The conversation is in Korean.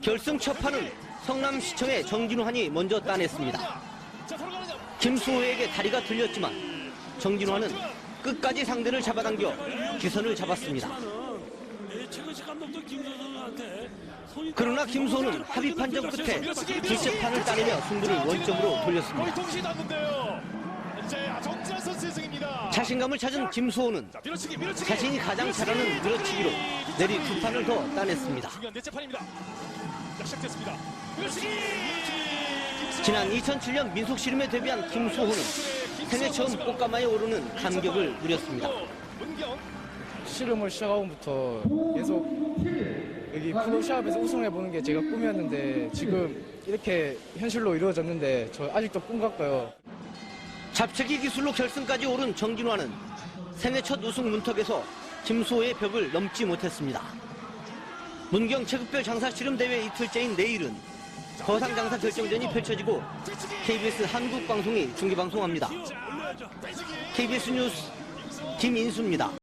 결승 첫 판은 성남시청의 정진환이 먼저 따냈습니다. 김수호에게 다리가 들렸지만 정진환은 끝까지 상대를 잡아당겨 기선을 잡았습니다. 그러나 김수호는 합의 판정 끝에 둘째 판을 따내며 승부를 원점으로 돌렸습니다. 자신감을 찾은 김수호는 자. 자신이 가장 잘하는 밀어치기로 내리 두 판을 더 따냈습니다. 지난 2007년 민속씨름에 데뷔한 김수호는 생애 처음 꽃가마에 오르는 감격을 누렸습니다. 문경. 씨름을 시작하고부터 계속 여기 프로 시합에서 우승해보는 게 제가 꿈이었는데 지금 이렇게 현실로 이루어졌는데 저 아직도 꿈 같고요. 잡채기 기술로 결승까지 오른 정진화는 생애 첫 우승 문턱에서 김수호의 벽을 넘지 못했습니다. 문경 체급별 장사씨름대회 이틀째인 내일은 거상 장사 결정전이 펼쳐지고 KBS 한국 방송이 중계 방송합니다. KBS 뉴스 김인수입니다.